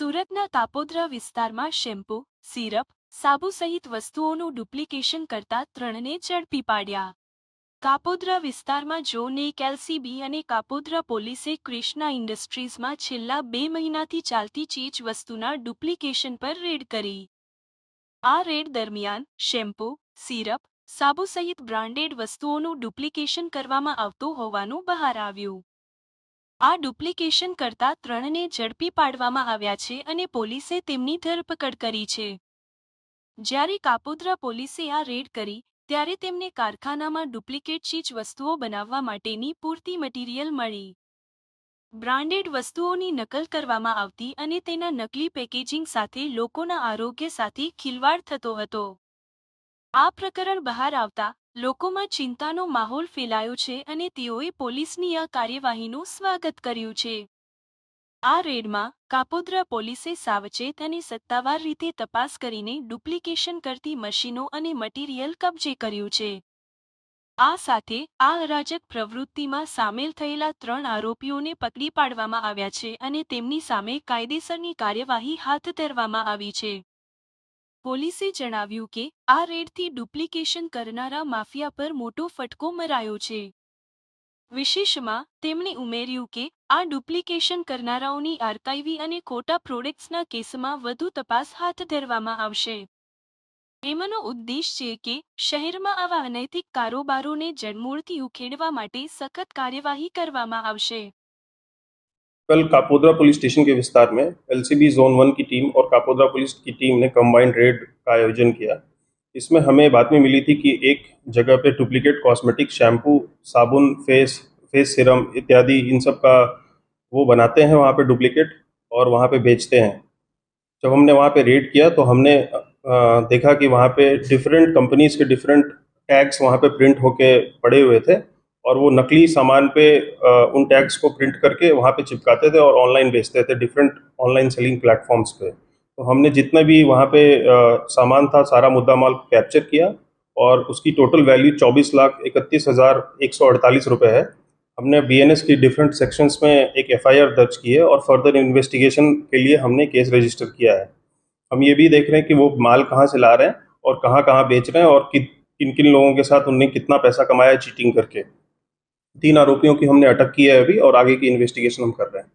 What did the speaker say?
સુરતના કાપોદ્રા વિસ્તારમાં shampoo, syrup, સાબુ સહિત વસ્તુઓનું ડુપ્લિકેશન કરતા ત્રણને ઝડપી પાડ્યા. કાપોદ્રા વિસ્તારમાં જોને કેલસીબી અને કાપોદ્રા પોલીસે ક્રિષ્ના ઇન્ડસ્ટ્રીઝમાં છેલ્લા બે મહિનાથી ચાલતી ચીજ વસ્તુના ડુપ્લિકેશન પર રેડ કરી. આ રેડ દરમિયાન શેમ્પૂ, સિરપ, સાબુ સહિત બ્રાન્ડેડ વસ્તુઓનું ડુપ્લિકેશન કરવામાં આવતું હોવાનું બહાર આવ્યું. આ ડુપ્લિકેશન કરતા ત્રણને ઝડપી પાડવામાં આવ્યા છે અને પોલીસે તેમની ધરપકડ કરી છે. જ્યારે કાપોદ્રા પોલીસે આ રેડ કરી, ત્યારે તેમને કારખાનામાં ડુપ્લિકેટ ચીજ વસ્તુઓ બનાવવા માટેની પૂરતી મટીરીયલ મળી. બ્રાન્ડેડ વસ્તુઓની નકલ કરવામાં આવતી અને તેના નકલી પેકેજિંગ સાથે લોકોના આરોગ્ય સાથે ખિલવાડ થતો હતો. આ પ્રકરણ બહાર આવતા લોકોમાં ચિંતાનો માહોલ ફેલાયો છે અને તેઓએ પોલીસની આ કાર્યવાહીનું સ્વાગત કર્યું છે. આ રેડમાં કાપોદ્રા પોલીસે સાવચેત અને સત્તાવાર રીતે તપાસ કરીને ડુપ્લિકેશન કરતી મશીનો અને મટીરીયલ કબજે કર્યું છે. આ સાથે આ અરાજક પ્રવૃત્તિમાં સામેલ થયેલા ત્રણ આરોપીઓને પકડી પાડવામાં આવ્યા છે અને તેમની સામે કાયદેસરની કાર્યવાહી હાથ ધરવામાં આવી છે. પોલીસે જણાવ્યું કે, આ રેડથી ડુપ્લિકેશન કરનારા માફિયા પર મોટો ફટકો મરાયો છે. વિશેષમાં, તેમણે ઉમેર્યું કે, આ ડુપ્લિકેશન કરનારાઓની આર્કાઇવી અને ખોટા પ્રોડક્ટ્સના કેસમાં વધુ તપાસ હાથ ધરવામાં આવશે. એમનો ઉદ્દેશ છે કે, શહેરમાં આવા અનૈતિક કારોબારોને જડમૂળથી ઉખેડવા માટે સખત કાર્યવાહી કરવામાં આવશે. कल कापोद्रा पुलिस स्टेशन के विस्तार में एलसीबी जोन वन की टीम और कापोद्रा पुलिस की टीम ने कंबाइंड रेड का आयोजन किया। इसमें हमें बात में मिली थी कि एक जगह पे डुप्लीकेट कॉस्मेटिक शैम्पू साबुन फेस फेस सिरम इत्यादि, इन सब का वो बनाते हैं, वहाँ पे डुप्लीकेट और वहाँ पे बेचते हैं। जब हमने वहाँ पे रेड किया तो हमने देखा कि वहाँ पे डिफरेंट कंपनीज़ के डिफरेंट टैग्स वहाँ पे प्रिंट होके पड़े हुए थे। और वो नकली सामान पे उन टैग्स को प्रिंट करके वहाँ पे चिपकाते थे और ऑनलाइन बेचते थे डिफरेंट ऑनलाइन सेलिंग प्लेटफॉर्म्स पे। तो हमने जितना भी वहाँ पे सामान था, सारा मुद्दा माल कैप्चर किया और उसकी टोटल वैल्यू चौबीस लाख इकतीस हज़ार एक सौ अड़तालीस रुपये है। हमने बीएनएस की डिफरेंट सेक्शंस में एक एफआईआर दर्ज की है और फर्दर इन्वेस्टिगेशन के लिए हमने केस रजिस्टर किया है। हम ये भी देख रहे हैं कि वो माल कहाँ से ला रहे हैं और कहाँ कहाँ बेच रहे हैं और किन किन लोगों के साथ उनने कितना पैसा कमाया चीटिंग करके। तीन आरोपियों की हमने अटक की है अभी और आगे की इन्वेस्टिगेशन हम कर रहे हैं